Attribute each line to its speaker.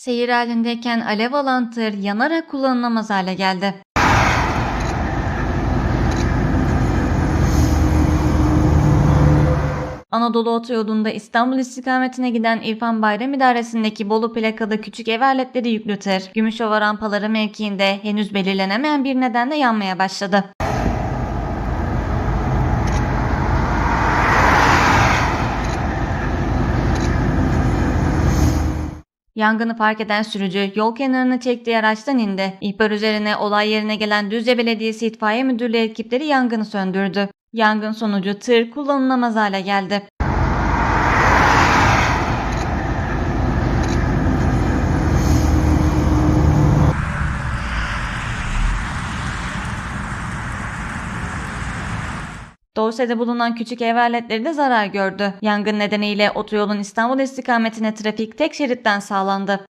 Speaker 1: Seyir halindeyken alev alan tır yanarak kullanılamaz hale geldi. Anadolu Otoyolu'nda İstanbul istikametine giden İrfan Bayram İdaresi'ndeki Bolu plakalı küçük ev aletleri yüklü tır, Gümüşova rampaları mevkiinde henüz belirlenemeyen bir nedenle yanmaya başladı. Yangını fark eden sürücü yol kenarına çektiği araçtan indi. İhbar üzerine olay yerine gelen Düzce Belediyesi İtfaiye Müdürlüğü ekipleri yangını söndürdü. Yangın sonucu tır kullanılamaz hale geldi. Dorse'de bulunan küçük ev aletleri de zarar gördü. Yangın nedeniyle otoyolun İstanbul istikametine trafik tek şeritten sağlandı.